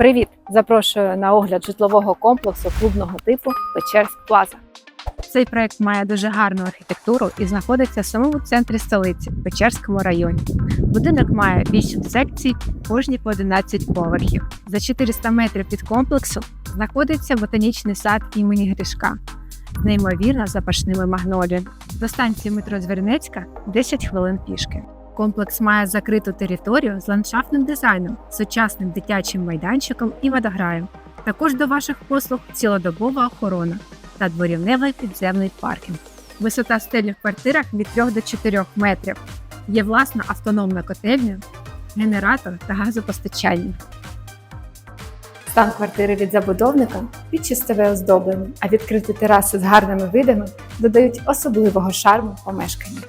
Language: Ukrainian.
Привіт! Запрошую на огляд житлового комплексу клубного типу Печерськ Плаза. Цей проект має дуже гарну архітектуру і знаходиться в самому центрі столиці в Печерському районі. Будинок має 8 секцій, кожні по 11 поверхів. За 400 метрів від комплексу знаходиться ботанічний сад імені Гришка неймовірно запашними магноліями. До станції метро Звірнецька 10 хвилин пішки. Комплекс має закриту територію з ландшафтним дизайном, сучасним дитячим майданчиком і водограєм. Також до ваших послуг цілодобова охорона та дворівневий підземний паркінг. Висота стелі в квартирах від 3 до 4 метрів. Є власна автономна котельня, генератор та газопостачання. Стан квартири від забудовника під чистове оздоблення, а відкриті тераси з гарними видами додають особливого шарму помешканню.